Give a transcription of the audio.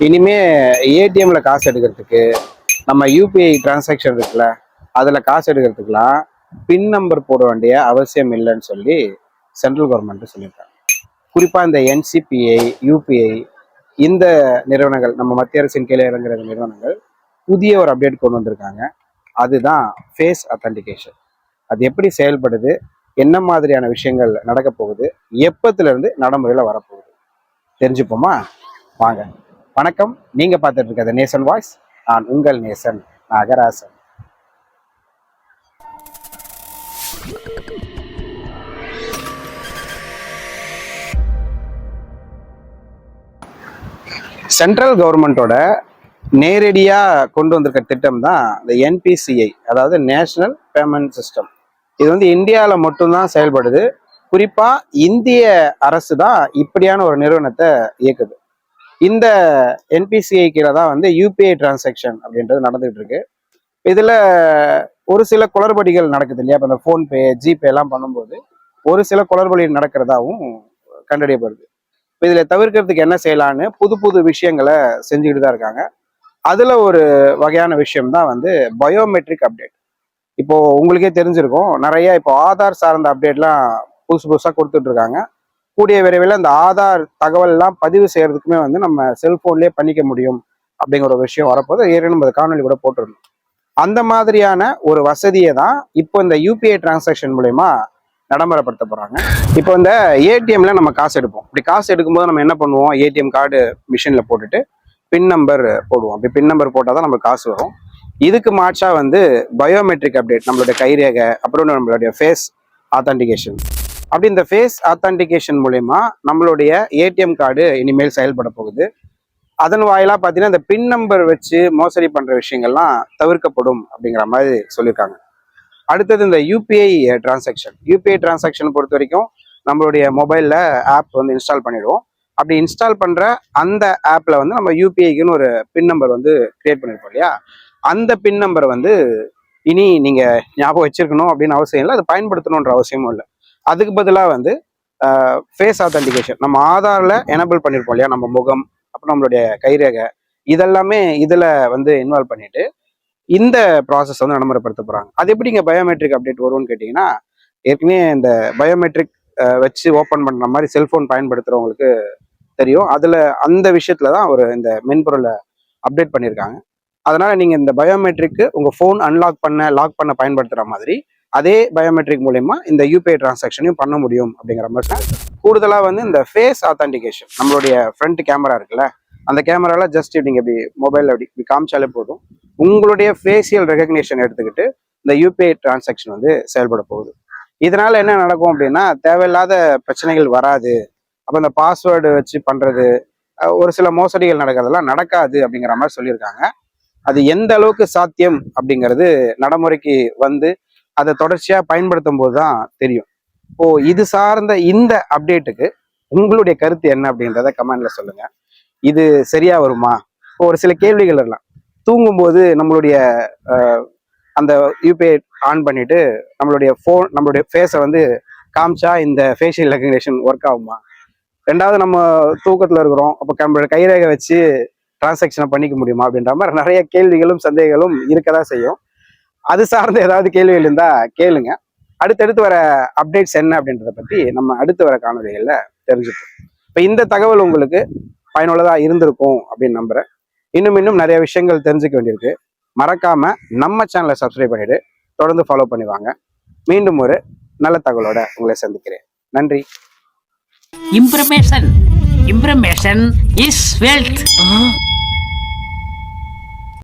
இனிமே ஏடிஎம்ல காசு எடுக்கிறதுக்கு நம்ம யூபிஐ டிரான்சாக்ஷன் இருக்குல்ல அதில் காசு எடுக்கிறதுக்குலாம் பின் நம்பர் போட வேண்டிய அவசியம் இல்லைன்னு சொல்லி சென்ட்ரல் கவர்மெண்ட்டு சொல்லியிருக்காங்க. குறிப்பாக இந்த என்சிபிஐ யூபிஐ இந்த நிறுவனங்கள் நம்ம மத்திய அரசின் கீழே இறங்குற நிறுவனங்கள் புதிய ஒரு அப்டேட் கொண்டு வந்திருக்காங்க. அதுதான் ஃபேஸ் அத்தன்டிகேஷன் அது எப்படி செயல்படுது என்ன மாதிரியான விஷயங்கள் நடக்க போகுது எப்பத்துலேருந்து நடைமுறையில் வரப்போகுது. தெரிஞ்சுப்போமா? வாங்க. வணக்கம். நீங்க பார்த்துட்டு இருக்கிறது நேசன் வாய்ஸ். நான் உங்கள் நேசன் நாகராசன். சென்ட்ரல் கவர்மெண்ட்டோட நேரடியாக கொண்டு வந்திருக்க திட்டம் தான் இந்த என்பிசிஐ அதாவது நேஷனல் பேமெண்ட் சிஸ்டம் இது வந்து இந்தியாவில் மட்டும்தான் செயல்படுது. குறிப்பாக இந்திய அரசு தான் இப்படியான ஒரு நிறுவனத்தை இயக்குது. இந்த என்பிசிஐ கீழே தான் வந்து யூபிஐ டிரான்சாக்ஷன் அப்படின்றது நடந்துகிட்டு இருக்கு. இதில் ஒரு சில குளறுபடிகள் நடக்குது இல்லையா? இப்போ இந்த ஃபோன்பே ஜிபே எல்லாம் பண்ணும்போது ஒரு சில குளறுபடி நடக்கிறதாவும் கண்டறியப்படுது. இப்போ இதில் தவிர்க்கிறதுக்கு என்ன செய்யலான்னு புது புது விஷயங்களை செஞ்சுக்கிட்டு தான் இருக்காங்க. அதில் ஒரு வகையான விஷயம் தான் வந்து பயோமெட்ரிக் அப்டேட் இப்போது உங்களுக்கே தெரிஞ்சிருக்கும் நிறைய இப்போ ஆதார் சார்ந்த அப்டேட்லாம் புதுசு புதுசாக கொடுத்துட்ருக்காங்க கூடிய விரைவில் அந்த ஆதார் தகவல்லாம் பதிவு செய்யறதுக்குமே வந்து நம்ம செல்போன்லேயே பண்ணிக்க முடியும் அப்படிங்கிற ஒரு விஷயம் வரப்போது ஏற்கனவே நம்ம காணொலி கூட போட்டிருந்தோம். அந்த மாதிரியான ஒரு வசதியை தான் இப்போ இந்த யூபிஐ டிரான்சாக்ஷன் மூலயமா நடைமுறைப்படுத்த போகிறாங்க இப்போ இந்த ஏடிஎம்ல நம்ம காசு எடுப்போம். இப்படி காசு எடுக்கும்போது நம்ம என்ன பண்ணுவோம்? ஏடிஎம் கார்டு மிஷினில் போட்டுட்டு பின் நம்பர் போடுவோம். அப்படி பின் நம்பர் போட்டால் தான் நம்ம காசு வரும். இதுக்கு மாற்றாக வந்து பயோமெட்ரிக் அப்டேட் நம்மளுடைய கைரேகை அப்புறம் நம்மளுடைய ஃபேஸ் ஆத்தன்டிகேஷன் அப்படி இந்த ஃபேஸ் ஆத்தன்டிகேஷன் மூலயமா நம்மளுடைய ஏடிஎம் கார்டு இனிமேல் செயல்பட போகுது. அதன் வாயிலாக பார்த்தீங்கன்னா இந்த பின் நம்பர் வச்சு மோசடி பண்ணுற விஷயங்கள்லாம் தவிர்க்கப்படும் அப்படிங்கிற மாதிரி சொல்லியிருக்காங்க. அடுத்தது இந்த யூபிஐ டிரான்சாக்ஷன் யூபிஐ டிரான்சாக்ஷன் பொறுத்த வரைக்கும் நம்மளுடைய மொபைலில் ஆப் வந்து இன்ஸ்டால் பண்ணிடுவோம். அப்படி இன்ஸ்டால் பண்ணுற அந்த ஆப்பில் வந்து நம்ம யூபிஐக்குன்னு ஒரு பின் நம்பர் வந்து க்ரியேட் பண்ணியிருப்போம் இல்லையா? அந்த பின் நம்பரை வந்து இனி நீங்கள் ஞாபகம் வச்சிருக்கணும் அப்படின்னு அவசியம் இல்லை. அது பயன்படுத்தணுன்ற அவசியமும் இல்லை. அதுக்கு பதிலாக வந்து ஃபேஸ் ஆத்தன்டிகேஷன் நம்ம ஆதாரில் எனபிள் பண்ணியிருப்போம் இல்லையா? நம்ம முகம் அப்புறம் நம்மளுடைய கைரேகை. இதெல்லாமே இதில் வந்து இன்வால்வ் பண்ணிட்டு இந்த ப்ராசஸ் வந்து நடைமுறைப்படுத்த போகிறாங்க அது எப்படி இங்கே பயோமெட்ரிக் அப்டேட் வரும்னு கேட்டிங்கன்னா ஏற்கனவே இந்த பயோமெட்ரிக் வச்சு ஓப்பன் பண்ணுற மாதிரி செல்ஃபோன் பயன்படுத்துகிறவங்களுக்கு தெரியும். அதில் அந்த விஷயத்தில் தான் ஒரு இந்த மென்பொருளை அப்டேட் பண்ணியிருக்காங்க அதனால் நீங்கள் இந்த பயோமெட்ரிக்கு உங்கள் ஃபோன் அன்லாக் பண்ண லாக் பண்ண பயன்படுத்துகிற மாதிரி அதே பயோமெட்ரிக் மூலயமா இந்த யூபிஐ டிரான்சாக்ஷனையும் பண்ண முடியும் அப்படிங்கிற மாதிரி தான் கூடுதலாக வந்து இந்த ஃபேஸ் ஆத்தன்டிகேஷன் நம்மளுடைய ஃப்ரண்ட் கேமரா இருக்குல்ல அந்த கேமரால ஜஸ்ட் நீங்கள் இப்படி மொபைல் அப்படி இப்படி காமிச்சாலே போதும். உங்களுடைய ஃபேஷியல் ரெகக்னேஷன் எடுத்துக்கிட்டு இந்த யூபிஐ டிரான்சாக்ஷன் வந்து செயல்பட போகுது. இதனால என்ன நடக்கும் அப்படின்னா தேவையில்லாத பிரச்சனைகள் வராது. அப்போ இந்த பாஸ்வேர்டு வச்சு பண்ணுறது ஒரு சில மோசடிகள் நடக்கிறதெல்லாம் நடக்காது அப்படிங்கிற மாதிரி சொல்லியிருக்காங்க. அது எந்த அளவுக்கு சாத்தியம் அப்படிங்கிறது நடைமுறைக்கு வந்து அதை தொடர்ச்சியா பயன்படுத்தும் போது தான் தெரியும். இப்போ இது சார்ந்த இந்த அப்டேட்டுக்கு உங்களுடைய கருத்து என்ன அப்படின்றத கமெண்ட்ல சொல்லுங்க. இது சரியா வருமா? இப்போ ஒரு சில கேள்விகள் எல்லாம் தூங்கும்போது நம்மளுடைய அந்த யூபிஐ ஆன் பண்ணிட்டு நம்மளுடைய ஃபோன் நம்மளுடைய ஃபேஸை வந்து காமிச்சா இந்த ஃபேஷியல் ரெகக்னேஷன் ஒர்க் ஆகுமா? ரெண்டாவது நம்ம தூக்கத்தில் இருக்கிறோம் அப்போ நம்மளோட கைரேகை வச்சு டிரான்சாக்ஷனை பண்ணிக்க முடியுமா அப்படின்ற மாதிரி நிறைய கேள்விகளும் சந்தேகங்களும் இருக்கதான் செய்யும். அது சார்ந்த ஏதாவது கேள்விகள் இருந்தா கேளுங்க. அடுத்தடுத்து வர அப்டேட்ஸ் என்ன அப்படின்றத பத்தி நம்ம அடுத்து வர காணொலிகளில் தெரிஞ்சுப்போம். இப்போ இந்த தகவல் உங்களுக்கு பயனுள்ளதாக இருந்திருக்கும் அப்படின்னு நம்புறேன். இன்னும் இன்னும் நிறைய விஷயங்கள் தெரிஞ்சுக்க வேண்டியிருக்கு. மறக்காம நம்ம சேனலை சப்ஸ்கிரைப் பண்ணிட்டு தொடர்ந்து ஃபாலோ பண்ணிவாங்க மீண்டும் ஒரு நல்ல தகவலோட உங்களை சந்திக்கிறேன். நன்றி. இம்ப்ரமேஷன் இம்ப்ரமேஷன் இஸ் வெல்த்